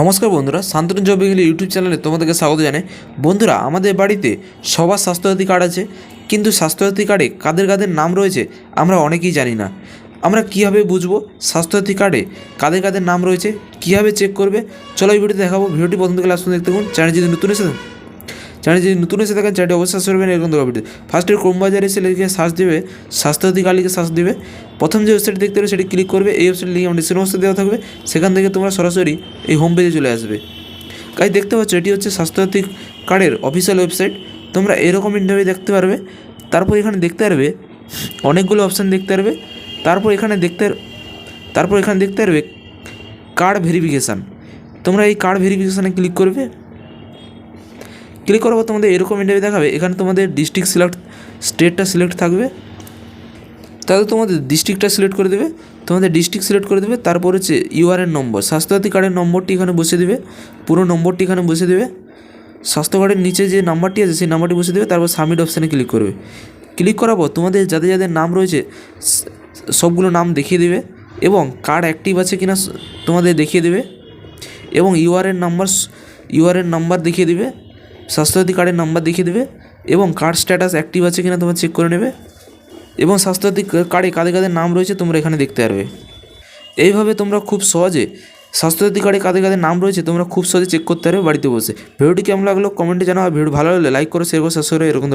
নমস্কার বন্ধুরা, Shantanu job ইংলি YouTube চ্যানেলে তোমাদেরকে স্বাগত জানাই। বন্ধুরা, আমাদের বাড়িতে সবার স্বাস্থ্যসাথী কার্ড আছে, কিন্তু স্বাস্থ্যসাথী কার্ডে কাদের কাদের নাম রয়েছে আমরা অনেকেই জানি না। আমরা কীভাবে বুঝব স্বাস্থ্যসাথী কার্ডে কাদের কাদের নাম রয়েছে, কীভাবে চেক করবে? চলো এই ভিডিওতে দেখাবো, ভিডিওটি পছন্দ থেকে আসুন, দেখতে থাকুন, চ্যানেল যদি নতুন এসে চ্যানেল যদি নতুন এসে থাকেন চ্যানেলটি অবশ্যই করবেন এরকম দেওয়া ভিডিও ফার্স্টে ক্রোম এসে লিখে সার্চ দেবে স্বাস্থ্যসাথী কার্ড লিখে সার্চ দেবে। প্রথম যে ওয়েবসাইট দেখতে হবে সেটি ক্লিক করবে, এই ওয়েবসাইট লিঙ্ক আমার ডিসক্রিপশন দেওয়া থাকবে। সেখান থেকে তোমরা সরাসরি এই হোম পেজে চলে আসবে। কাজ দেখতে পাচ্ছ, এটি হচ্ছে স্বাস্থ্যসাথী কার্ডের অফিসিয়াল ওয়েবসাইট তোমরা এরকম ইন্টারভিউ দেখতে পারবে। তারপর এখানে দেখতে পারবে, অনেকগুলো অপশান দেখতে পারবে। তারপর এখানে দেখতে তারপর এখানে দেখতে পারবে কার্ড ভেরিফিকেশান তোমরা এই কার্ড ভেরিফিকেশানে ক্লিক করবে। ক্লিক পর তোমাদের এরকম ইন্টারভিউ দেখাবে। এখানে তোমাদের ডিস্ট্রিক্ট সিলেক্ট স্টেটটা সিলেক্ট থাকবে। তাহলে তোমাদের ডিস্ট্রিক্টটা সিলেক্ট করে দেবে। তোমাদের ডিস্ট্রিক্ট সিলেক্ট করে দেবে। তারপর হচ্ছে ইউআরএন নম্বর স্বাস্থ্যসাথী কার্ডের নম্বরটি এখানে বসে দেবে। পুরো নম্বরটি এখানে বসে দেবে। স্বাস্থ্য কার্ডের নিচে যে নাম্বারটি আছে, সেই নাম্বারটি বসে দেবে। তারপর সাবমিট অপশানে ক্লিক করবে। ক্লিক করার পর তোমাদের যাদের যাদের নাম রয়েছে, সবগুলো নাম দেখিয়ে দেবে এবং কার্ড অ্যাক্টিভ আছে কিনা তোমাদের দেখিয়ে দেবে এবং ইউআরএন নাম্বার ইউআরএন নাম্বার দেখিয়ে দেবে। স্বাস্থ্যসাথী কার্ডের নাম্বার দেখিয়ে দেবে এবং কার্ড স্ট্যাটাস অ্যাক্টিভ আছে কিনা তোমরা চেক করে নেবে এবং স্বাস্থ্যসাথী কার্ডে কাদের কাদের নাম রয়েছে তোমরা এখানে দেখতে পারবে। এইভাবে তোমরা খুব সহজে স্বাস্থ্যসাথী কার্ডে কাদের কাদের নাম রয়েছে তোমরা খুব সহজে চেক করতে পারবে বাড়িতে বসে। ভিডিওটি কেমন লাগল কমেন্টে জানাও। ভিডিও ভালো লাগলে লাইক করো শেয়ার করো সাবস্ক্রাইব করো, এরকম